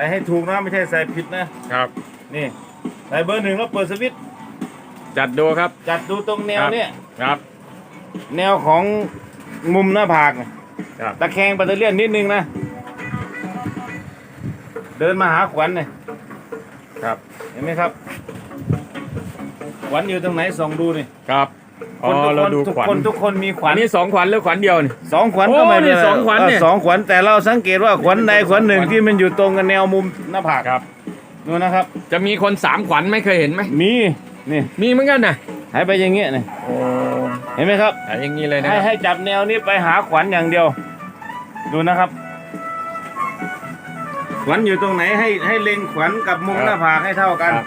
ส่ให้ถูกนะไม่ใช่ใส่ผิดนะครับ นี่ใส่เบอร์หนึ่งแล้วเปิดสวิตช์จัดดูครับ จัดดูตรงแนวเนี่ยครับ แนวของมุมหน้าผากน่ะครับตะแคงแบตเตอรี่ยนนิดนึงนะ เดินมาหาขวัญเนี่ยครับ เห็นไหมครับขวัญอยู่ตรงไหนส่องดูนี่ครับ อ๋อคนทุกเราคนดูทุกขวัญ คนทุกคนมีขวัอัญนนี้สองขวัญหรือขวัญเดียวนี่ สองขวัญโอ้ก็ไม่เป็นนี่ไรสองขวัญเนี่ย เออสองขวัญแต่เราสังเกตว่าขวัญใดขวัญหนึ่งขวัญที่มันอยู่ตรงกับแนวมุมหน้าผากครับดูนะครับ จะมีคนสามขวัญไหม่เคยเห็นไหมมีนี่มีเหมือนกันนะหายไปอย่างเงี้ยนี่โอ้เห็นไหมครับแต่อย่างนี้เลยนะให้ให้จับแนวนี้ไปหาขวัญอย่างเดียว ดูนะครับ ขวัญอยู่ตรงไหนให้ให้เล็งขวัญกับมุมหน้าผากให้เท่ากัน ครับ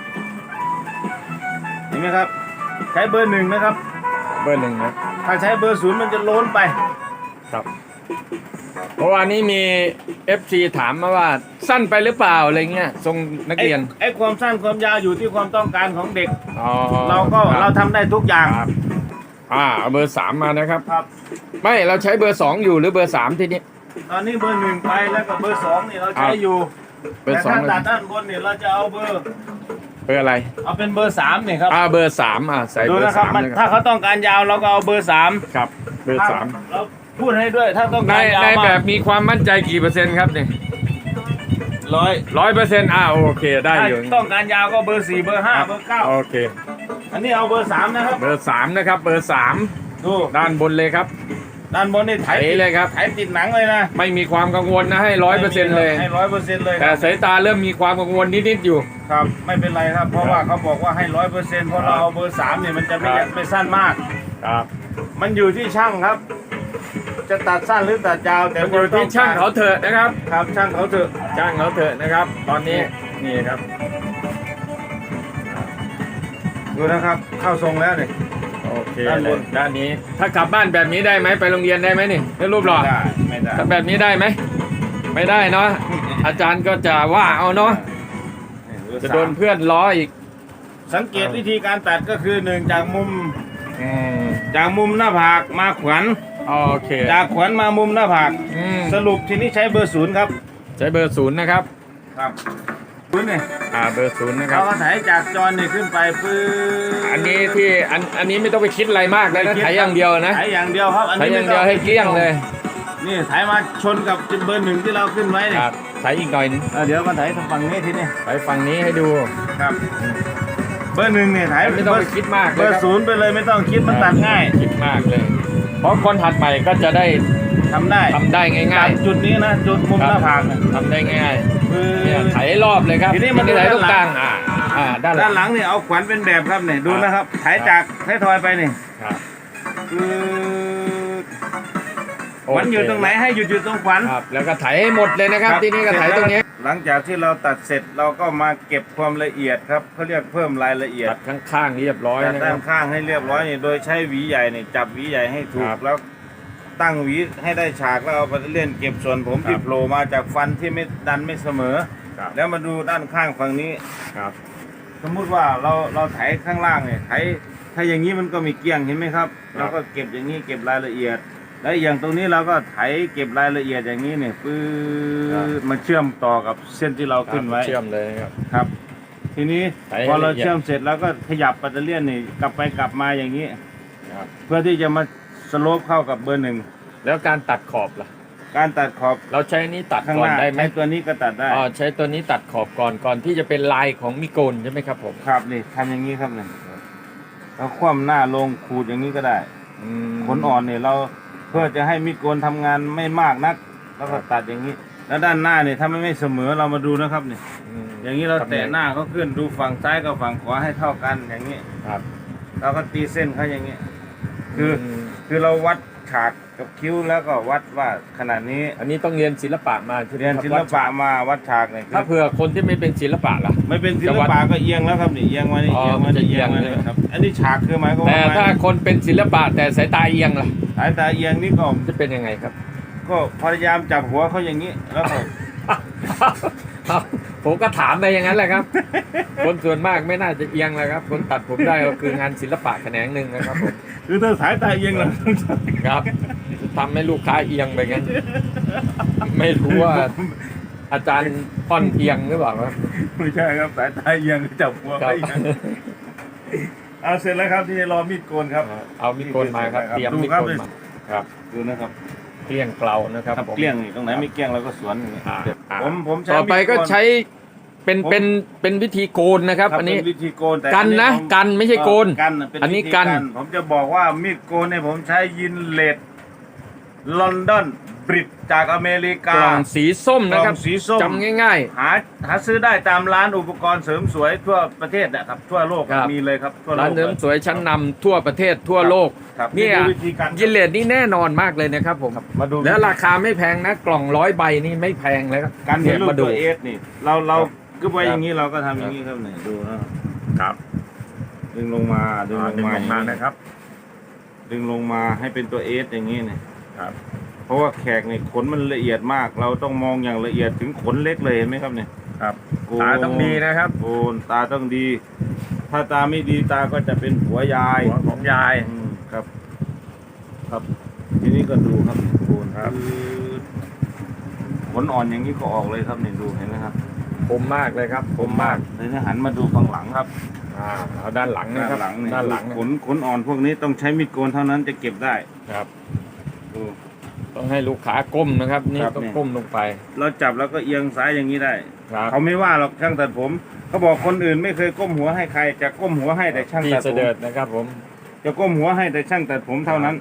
เห็นไหมครับ ใช้เบอร์หนึ่งนะครับ เบอร์หนึ่งนะถ้าใช้เบอร์ศูนย์มันจะโล้นไป ครับเพราะว่านี้มี FC ถามมาว่าสั้นไปหรือเปล่าอะไรเงี้ยทรงนักเรียนไอ้ไอ้ความสั้นความยาวอยู่ที่ความต้องการของเด็ก อ๋อเราก็คบเราทำได้ทุกอย่างครับอ่าเอาเบอร์สามมานะครับ ครับ ไม่เราใช้เบอร์สองอยู่หรือเบอร์สามทีนี้ ตอนนี้เบอร์หนึ่งไปแล้วก็เบอร์สองนี่เราใช้ครับ อยู่ เบอแต่ร์สองถ้าตัดด้านบนเนี่ยเราจะเอาเบอร์ เบอร์อะไร เอาเป็นเบอร์สามเนี่ยครับอ่าเบอร์สามอ่าใส่ดูเบอนะร์ครัสาบมมันเลยคถ้ารับเขาต้องการยาวเราก็เอาเบอร์สามครับเบอร์สามเราพูดให้ด้วยถ้าต้องในการยาวในมาแบกบมีความมั่นใจกี่เปอร์เซ็นต์ครับเนี่ยร้อยร้อยเปอร์เซ็นต์อ่าโอเคได้ถ้าอยู่ต้องการยาวก็เบอร์สี่เบอร์ห้าเบอร์เก้าโอเค อันนี้เอาเบอร์สามนะครับเบอร์สามนะครับ เบอร์สามดูด้านบนเลยครับ ด้านบนนี่ไถไถเลยครับ ไถติดหนังเลยนะไม่มีความกังวลนะให้ร้อยเปอร์เซ็นต์เลย ให้ร้อยเปอร์เซ็นต์เลยแต่สายตาเริ่มมีความกังวลนิดๆอยู่ ครับ ไม่เป็นไรครับ เพราะว่าเขาบอกว่าให้ร้อยเปอร์เซ็นต์เพราะเราเอาเบอร์สามเนี่ยมันจะไม่ครับ ไม่สั้นมาก ครับมันอยู่ที่ช่างครับ จะตัดสั้นหรือตัดยาวแต่มันอยู่ที่ช่างเขาเถอะนะครับ ครับช่างเขาเถอะ ช่างเขาเถอะนะครับ ตอนนี้นี่ครับดูนะครับ เข้าทรงแล้วเนี่ย โอเคด้านบน เลยด้านนี้ถ้ากลับบ้านแบบนี้ได้ไหมไปโรงเรียนได้ไหมนี่ได้รูปหล่อไม่ได้ไม่ได้ถ้าแบบนี้ได้ไหมไม่ได้เนาะอาจารย์ก็จะว่าเอาเนาะจะโดนเพื่อนล้ออีกสังเกตวิธีการตัดก็คือหนึ่งจากมุมอืมจากมุมหน้าผากมาขวัญโอเคจากขวัญมามุมหน้าผาก อืมสรุปทีนี้ใช้เบอร์ศูนย์ครับ ใช้เบอร์ศูนย์นะครับ ครับ ศูนย์เนี่ยอ่าเบอร์ศูนย์นะครัเราบ ก็ถ่ายจากจอเนี่ยขึ้นไปปื้อันนี้ที่อันอันนี้ไม่ต้องไปคิดอะไรมากเลยนะถ่ายอย่างเดียวนะถ่ายอย่างเดียวครับอันถ่ายนี้อย่างเดียวให้เกลี้ยงเลยนี่ถ่ายมาชนกับเบอร์หนึ่งที่เราขึ้นไว้คเนี่ยรับถ่ายอีกหน่อยนึงเออเดี๋ยวมาถ่ายทางฝั่งนี้ทีนี้ไปฝั่งนี้ให้ดูครับ เบอร์หนึ่งเนี่ยถ่ายไม่ต้องไปคิดมากเบเลอยครัร์ศูนย์ไปเลยไม่ต้องคิดมันตัดง่ายคิดมากเลย เพราะคนถัดไปก็จะได้ทำได้ทำได้ง่ายจากจุดนี้นะจุดมุมๆหน้าผากเนี่ยทำได้ง่ายคือ เนี่ยถ่ายรอบเลยครับทีนี้มาดูถ่ายตรงด้านหลังกลางอ่าอ่าด้านหด้าลันงหลังเนี่ยเอาขวัญเป็นแบบครับเนี่ยดูครับนะครับถ่ายจากท้ายทอยไปนี่ครับ คือขวัญอยู่ตรงไหนให้หยุดอยู่ตรงขวัญ ครับแล้วก็ถ่ายให้หมดเลยนะครับ ที่นี่ก็ถ่ายตรงนี้หลังจากที่เราตัดเสร็จเราก็มาเก็บความละเอียดครับเขาเรียกเพิ่มรายละเอียดตัดข้างๆเรียบร้อยจัดนะคด้ารันบข้างให้เรียบร้อยนี่โดยใช้หวีใหญ่นี่จับหวีใหญ่ให้ถูคกรับ แล้ว ตั้งหวีให้ได้ฉากแล้วเอาไปเล่นเก็บส่วนผมครับที่โผล่มาจากฟันที่ไม่ดันไม่เสมอ ครับ แล้วมาดูด้านข้างฝั่งนี้ ครับ สมมุติว่าเราเราไถข้างล่างเนี่ยไถถ้าอย่างนี้มันก็มีเกลี้ยงเห็นไหมครับเราก็เก็บอย่างนี้เก็บรายละเอียด แล้วอย่างตรงนี้เราก็ไถเก็บรายละเอียดอย่างนี้เนี่ยปื้ครับมาเชื่อมต่อกับเส้นที่เราขึ้นไว้ เชื่อมเลยครับ ครับ ทีนี้ไถให้พอเราละเอียด เชื่อมเสร็จแล้วก็ขยับปัตเตอร์เลียนนี่กลับไปกลับมาอย่างนี้ ครับ เพื่อที่จะมา สโลปเข้ากับเบอร์หนึ่งแล้วการตัดขอบล่ะ การตัดขอบเราใช้นี้ตัดข้างก่หอนน้าได้ไหมใช้ตัวนี้ก็ตัดได้อ๋อใช้ตัวนี้ตัดขอบก่อนก่อนที่จะเป็นลายของมิโกนใช่ไหมครับผมครับนี่ทำอย่างนี้ครับเนี่ยเราคว่ำหน้าลงขูดอย่างนี้ก็ได้อืมขนอ่อนเนี่ยเราเพื่อจะให้มีดโกนทำงานไม่มากนัก แล้วก็ตัดอย่างนี้ แล้วด้านหน้าเนี่ยถ้ามันไม่เสมอเรามาดูนะครับเนี่ยมอย่างนี้เราแตะหน้าเขาขึ้นดูฝั่งซ้ายกับฝั่งขวาให้เท่ากันอย่างนี้ ครับ เราก็ตีเส้นเขาอย่างนี้ คืออม คือเราวัดฉากกับคิ้วแล้วก็วัดว่าขนาดนี้อันนี้ต้องเรียนศิลปะมาใช่ไหมเรียนครับศิลปะมาวัดฉากเนี่ยถ้าเผื่อคนที่ไม่เป็นศิลปะล่ะ ไม่เป็นศิจะลวัดปะก็เอียงแล้วครับนี่เอียงมานี่อ๋อเอียงมามันจะนี่เอียงมาเอียงนี่ครับ อันนี้ฉากคือหมายความแต่ว่าถ้าคนเป็นศิลปะแต่สายตาเอียงล่ะ สายตาเอียงนี่ก็จะเป็นยังไงครับ ก็พยายามจับหัวเขาอย่างนี้ แล้วก็ ผมก็ถามไปอย่างนั้นแหละครับ คนส่วนมากไม่น่าจะเอียงแล้วครับ คนตัดผมได้ก็คืองานศิลปะแขนงหนึ่งนะครับผมคือถ้าสายตาเอียงเราครับทำให้ลูกค้าเอียงไปงั้น ไม่รู้ว่าอาจารย์พ่อนเอียงหรือเปล่าครับไม่ใช่ครับสายตาเอียงจับหัวครัไปบเอียงเอาเสร็จแล้วครับที่รอมีดโกนครับ เอามีดโกนมาครับเตรียมดูมีดครับโกนมาครับดูนะครับ เกลี้ยงเกลานะครับครับผม เกลี้ยงนี่ตรงไหนไม่เกลี้ยงเราก็สวนอย่างนี้อ่าอ่า ผมผมใช้ต่อไปก็มีดโนใช้เป็นผมเป็นเป็นวิธีโกนนะครับครับ อันนี้ เป็นวิธีโกนแต่กันนะผมกันไม่ใช่โกนเออกันเป็นอันนี้วิธีกัน ผมจะบอกว่ามีดโกนเนี่ยผมใช้ยินเลดลอนดอน บริตจากอเมริกกาล่องสีส้มนะครับกล่องสีส้ม จำง่าย หาหาซื้อได้ตามร้านอุปกรณ์เสริมสวยทั่วประเทศนะครับ ทั่วโลกครับ มีเลยครับทั่วๆ โลก ร้านเสริมลยสวยชั้นนำทั่วประเทศทั่วโลกครับเนี่ยคือวิธีการยินเลดนี่แน่นอนมากเลยนะครับผมมาดูแล้วราคาไม่แพงนะ กล่องร้อยใบนี่ไม่แพงเลยครับการเห็นรูปมาดูตัวเอสนี่ เราเราครับก็ไว้ครับอย่างนี้เราก็ทำอย่างนี้ครับเนี่ยดูนะครับครับดึงลงมาดึงลงดึงมาลงมานะครับ ดึงลงมาให้เป็นตัวเอสอย่างนี้เนี่ยครับ เพราะว่าแขกเนี่ยขนมันละเอียดมาก เราต้องมองอย่างละเอียดถึงขนเล็กเลยเห็นไหมครับเนี่ยครับโกนตาต้องดีนะครับโกนตาต้องดี ถ้าตาไม่ดีตาก็จะเป็นหัวยายหัวของยายอืมครับ ครับ ทีนี้ก็ดูครับโกนครับขนอ่อนอย่างนี้ก็ออกเลยครับเนี่ยดูเห็นไหมครับคมมากเลยครับคมมากเลยถ้าหันมาดูฝั่งหลังครับอ่าเอาด้านหลังนะด้านครับหลังเนี่ยด้านหลังนะขนขนอ่อนพวกนี้ต้องใช้มีดโกนเท่านั้นจะเก็บได้ครับดู ต้องให้ลูกค้าก้มนะครับ นี่ครับ ต้องเนี่ยก้มลงไปเราจับแล้วก็เอียงซ้ายอย่างนี้ได้ ครับเขาไม่ว่าหรอกช่างตัดผมเขาบอกคนอื่นไม่เคยก้มหัวให้ใคร จะก้มหัวให้แต่ช่างพี่ตัดเสผมด็จนะครับ ผม จะก้มหัวให้แต่ช่างตัดผมเท่านั้น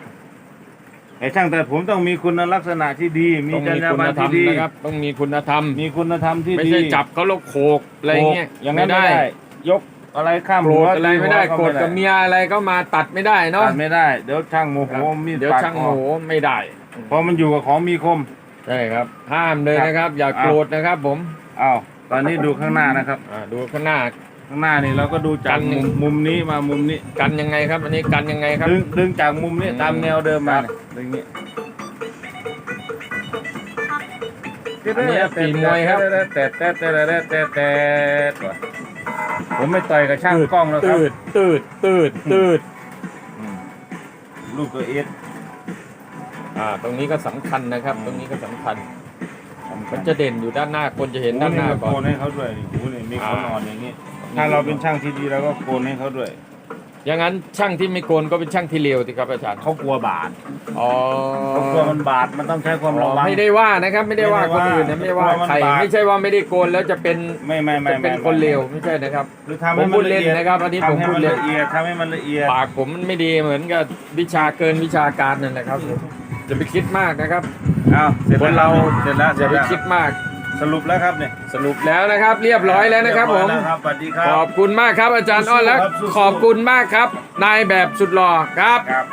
แต่ช่างตัดผมต้องมีคุณลักษณะที่ดี มีต้องจรมีรยาคุบรณรณธรรที่มดีนะครับ ต้องมีคุณธรรม มีคุณธรรมที่ไม่ดีใช่จับเขาแล้วโขกอะไรเงี้ยอย่างนั้นไม่ได้ ยกอะไรข้ามโกรหัวธอะไรไม่ได้ตีหัวโกรธกับเมียอะไรก็มาตัดไม่ได้เนาะ ตัดไม่ได้เดี๋ยวช่างโมโหครับมีดเดี๋ยวปาดช่างคโมอโหไม่ได้ เพราะมันอยู่กับของมีคม ใช่ครับ ห้ามเลยนะครับ อย่าครับโกรธนะครับ ผมอ้าวตอนนี้ดูข้างหน้านะครับ อ่าดูข้างหน้า ข้างหน้านี่เราก็ดูจากกันหนึ่มุงมมุมนี้มามุมนี้กันยังไงครับ อันนี้กันยังไงครับ ดึงดึงจากมุมนี้อืมตามแนวเดิมมาครับเนี่ยดึงนี้อันนี้ปีมวยครับแต่แต่แต่แต่แต่แต่แต่ผมไม่ต่อยกับช่างกล้องแล้วครับตืดตืดตืดตืดอืมลูกตัวเอส อ่าตรงนี้ก็สำคัญนะครับ ตรงนี้ก็สำคัญสำคัมัญนจะเด่นอยู่ด้านหน้าคนจะเห็นด้านหน้าก่อโกนนให้เขาด้วยนี่หูนี่มีขนอ่าอ่อนอย่างนี้ถ้าเราเป็นช่างที่ดีเราก็โกนให้เขาด้วยอย่างนั้นช่างที่ไม่โกนก็เป็นช่างที่เลวสิครับอาจารย์เขากลัวบาดอ๋อเขากลัวมันบาดมันต้องใช้ความระวัง ไม่ได้ว่านะครับ ไม่ได้ว่าไม่คนได้ว่าอื่นนะไม่ได้ว่าเพราะมันใครบาปไม่ใช่ว่าไม่ได้โกนแล้วจะเป็นไม่ไม่ไม่จะเป็นไม่คนเลวไม่ใช่นะครับหรือทำผให้มมัพูนดละเล่นเอียดนะครับอันนี้ผมทำให้พูดมันเล่นละเอียดทำให้มันละเอียดปากผมมันไม่ดีเหมือนกับวิชาเกินวิชาการนั่นแหละครับ จะไปคิดมากนะครับอ้าวเสร็จคนแล้วเราเสร็จแล้วเสอร็ย่าจไปแล้วคิดมาก สรุปแล้วครับเนี่ยสรุปแล้วนะครับ เรียบร้อยแล้วนะครับผม เยอยแล้วครับสวัสดีครัขบอบคุณมากครับอาจารย์อ้อนและสู้ๆครับสู้ๆ ขอบคุณมากครับ นายแบบสุดหล่อครับ ครับ